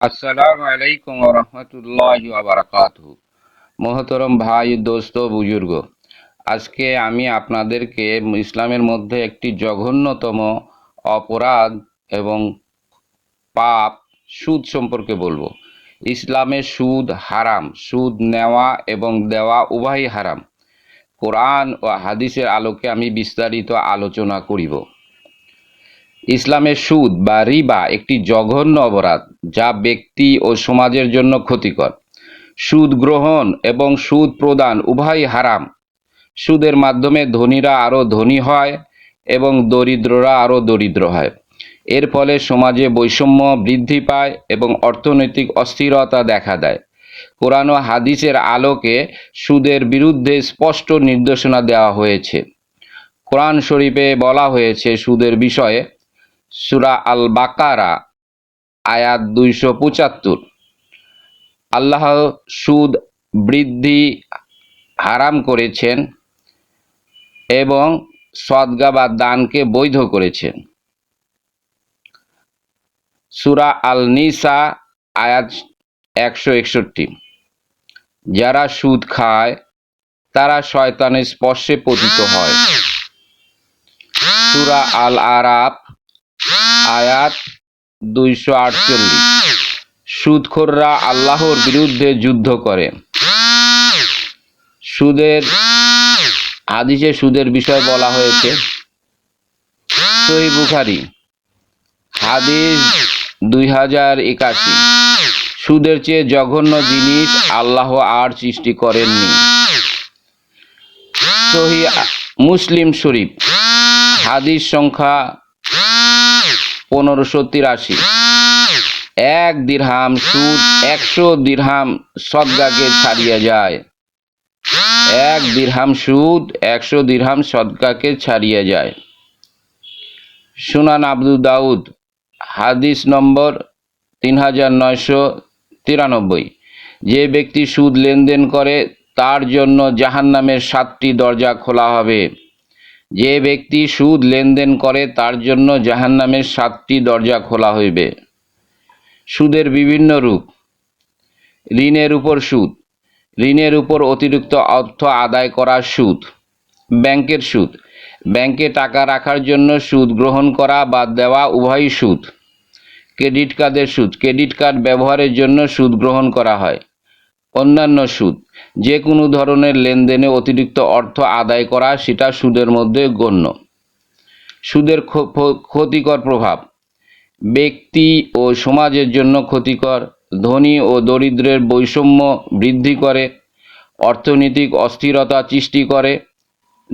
আসসালামু আলাইকুম রহমতুল্লাহ বারাকাতুহু। মহতরম ভাই, দোস্ত, বুজুর্গ, আজকে আমি আপনাদেরকে ইসলামের মধ্যে একটি জঘন্যতম অপরাধ এবং পাপ, সুদ সম্পর্কে বলব। ইসলামে সুদ হারাম, সুদ নেওয়া এবং দেওয়া উভয়ই হারাম। কোরআন ও হাদিসের আলোকে আমি বিস্তারিত আলোচনা করিব। ইসলামের সুদ বা রিবা একটি জঘন্য অপরাধ যা ব্যক্তি ও সমাজের জন্য ক্ষতিকর। সুদ গ্রহণ এবং সুদ প্রদান উভয়ই হারাম। সুদের মাধ্যমে ধনীরা আরও ধনী হয় এবং দরিদ্ররা আরও দরিদ্র হয়। এর ফলে সমাজে বৈষম্য বৃদ্ধি পায় এবং অর্থনৈতিক অস্থিরতা দেখা দেয়। কোরআন হাদিসের আলোকে সুদের বিরুদ্ধে স্পষ্ট নির্দেশনা দেওয়া হয়েছে। কোরআন শরীফে বলা হয়েছে, সুদের বিষয়ে সুরা আল বাকারা আয়াত দুইশো পঁচাত্তর। আল্লাহ সুদ বৃদ্ধি হারাম করেছেন এবং সদগা বা দানকে বৈধ করেছেন। সুরা আল নিসা আয়াত একশো একষট্টি। যারা সুদ খায়, তারা শয়তানের স্পর্শে পতিত হয়। সুরা আল আরাফ আয়াত দুইশো আটচল্লিশ। সুদখোররা আল্লাহর বিরুদ্ধে যুদ্ধ করে। সুদের হাদিসে সুদের বিষয় বলা হয়েছে। সহি বুখারি। হাদিস দুই হাজার একাশি। সুদের চেয়ে জঘন্য জিনিস আল্লাহ আর সৃষ্টি করেননি। সহি মুসলিম শরীফ। হাদিস সংখ্যা পনেরোশো তিরাশি। এক দিরহাম সুদ, একশো দিরহাম সদগাকে ছাড়িয়ে যায়। এক দিরহাম সুদ, একশো দিরহাম সদকাকে ছাড়িয়ে যায়। সুনান আব্দু দাউদ, হাদিস নম্বর তিন হাজার নয়শো তিরানব্বই। যে ব্যক্তি সুদ লেনদেন করে, তার জন্য জাহান্নামের সাতটি দরজা খোলা হবে। যে ব্যক্তি সুদ লেনদেন করে, তার জন্য জাহান্নামের সাতটি দরজা খোলা হইবে। সুদের বিভিন্ন রূপ। ঋণের উপর সুদ। ঋণের উপর অতিরিক্ত অর্থ আদায় করা সুদ। ব্যাংকের সুদ। ব্যাংকে টাকা রাখার জন্য সুদ গ্রহণ করা বা দেওয়া উভয়ই সুদ। ক্রেডিট কার্ডের সুদ। ক্রেডিট কার্ড ব্যবহারের জন্য সুদ গ্রহণ করা হয়। অন্যান্য সুদ। যে কোনো ধরনের লেনদেনে অতিরিক্ত অর্থ আদায় করা, সেটা সুদের মধ্যে গণ্য। সুদের ক্ষ- ক্ষ- ক্ষতিকর প্রভাব। ব্যক্তি ও সমাজের জন্য ক্ষতিকর, ধনী ও দরিদ্রের বৈষম্য বৃদ্ধি করে, অর্থনৈতিক অস্থিরতা সৃষ্টি করে,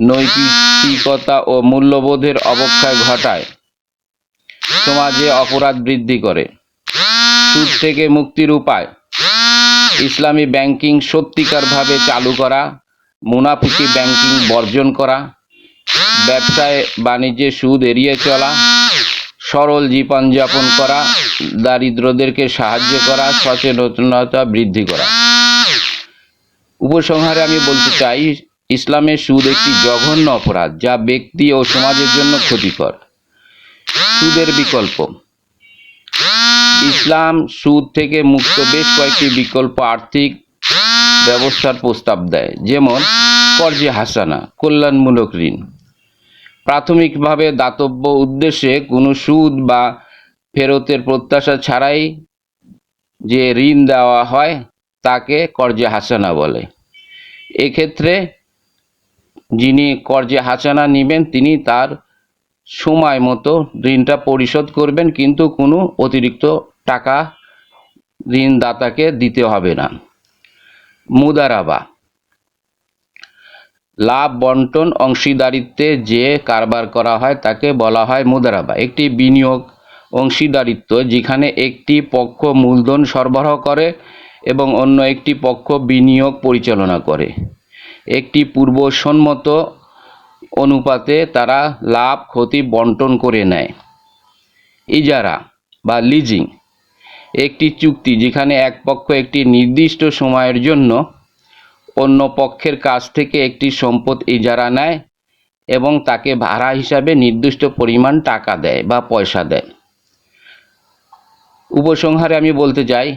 নৈতিকতা ও মূল্যবোধের অবক্ষয় ঘটায়। সমাজে অপরাধ বৃদ্ধি করে। সুদ থেকে মুক্তির উপায়। ইসলামী ব্যাংকিং সত্যিকারভাবে চালু করা, মুনাফিকি ব্যাংকিং বর্জন করা, ব্যবসায় বাণিজ্যে সুদ এড়িয়ে চলা, সরল জীবনযাপন করা, দারিদ্রদেরকে সাহায্য করা, সচেতনতা বৃদ্ধি করা। উপসংহারে আমি বলতে চাই ইসলামের সুদ একটি জঘন্য অপরাধ যা ব্যক্তি ও সমাজের জন্য ক্ষতিকর। সুদের বিকল্প। ইসলাম সুদ থেকে মুক্ত বেশ কয়েকটি বিকল্প আর্থিক ব্যবস্থার প্রস্তাব দেয়, যেমন কর্জে হাসানা, কল্যাণমূলক ঋণ। প্রাথমিকভাবে দাতব্য উদ্দেশ্যে কোনো সুদ বা ফেরতের প্রত্যাশা ছাড়াই যে ঋণ দেওয়া হয়, তাকে কর্জে হাসানা বলে। এক্ষেত্রে যিনি কর্জে হাসানা নেবেন, তিনি তার সময় মতো ঋণটা পরিশোধ করবেন, কিন্তু কোনো অতিরিক্ত টাকা ঋণদাতাকে দিতে হবে না। মুদারাবা। লাভ বন্টন অংশীদারিত্বে যে কারবার করা হয় তাকে বলা হয় মুদারাবা। একটি বিনিয়োগ অংশীদারিত্ব যেখানে একটি পক্ষ মূলধন সরবরাহ করে এবং অন্য একটি পক্ষ বিনিয়োগ পরিচালনা করে। একটি পূর্বসম্মত অনুপাতে তারা লাভ, ক্ষতি বন্টন করে নেয়। ইজারা বা লিজিং একটি চুক্তি যেখানে এক পক্ষ একটি নির্দিষ্ট সময়ের জন্য অন্য পক্ষের কাছ থেকে একটি সম্পদ ইজারা নেয় এবং তাকে ভাড়া হিসাবে নির্দিষ্ট পরিমাণ টাকা দেয় বা পয়সা দেয়। উপসংহারে আমি বলতে চাই,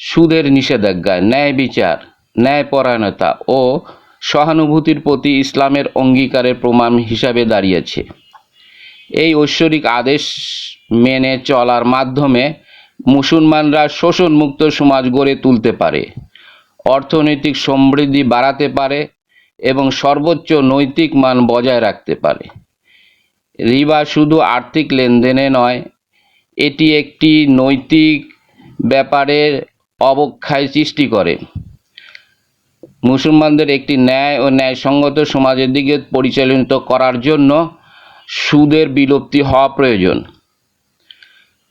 সুদের নিষেধাজ্ঞা, ন্যায় বিচার, ন্যায়পরায়ণতা ও সহানুভূতির প্রতি ইসলামের অঙ্গীকারের প্রমাণ হিসাবে দাঁড়িয়েছে। এই ঐশ্বরিক আদেশ মেনে চলার মাধ্যমে মুসলমানরা শোষণমুক্ত সমাজ গড়ে তুলতে পারে, অর্থনৈতিক সমৃদ্ধি বাড়াতে পারে এবং সর্বোচ্চ নৈতিক মান বজায় রাখতে পারে। রিবা শুধু আর্থিক লেনদেনে নয়, এটি একটি নৈতিক ব্যাপারের অবক্ষয় সৃষ্টি করে। মুসলমানদের একটি ন্যায় ও ন্যায়সঙ্গত সমাজের দিকে পরিচালিত করার জন্য সুদের বিলুপ্তি হওয়া প্রয়োজন।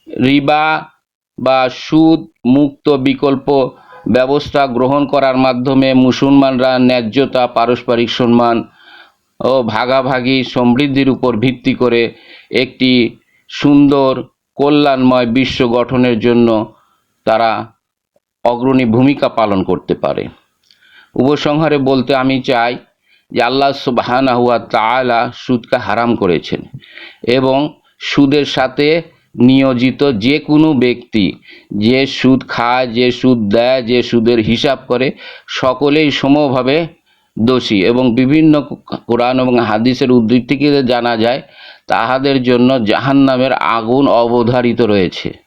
রিবা বা সুদ মুক্ত বিকল্প ব্যবস্থা গ্রহণ করার মাধ্যমে মুসলমানরা ন্যায্যতা, পারস্পরিক সম্মান ও ভাগাভাগি সমৃদ্ধির উপর ভিত্তি করে একটি সুন্দর, কল্যাণময় বিশ্ব গঠনের জন্য তারা অগ্রণী ভূমিকা পালন করতে পারে। উপসংহারে বলতে আমি চাই যে আল্লাহ সুবহানাহু ওয়া তালা সুদকে হারাম করেছেন এবং সুদের সাথে নিয়োজিত যে কোনো ব্যক্তি যে সুদ খায়, যে সুদ দেয়, যে সুদের হিসাব করে সকলেই সমভাবে দোষী এবং বিভিন্ন কোরআন এবং হাদিসের উদ্ধৃতি থেকে জানা যায় তাহাদের জন্য জাহান্নামের আগুন অবধারিত রয়েছে।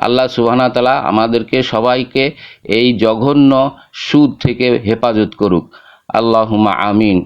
আল্লাহ সুবহানা তাআলা আমাদেরকে সবাইকে এই জঘন্য সুদ থেকে হেফাজত করুক। আল্লাহুম্মা আমিন।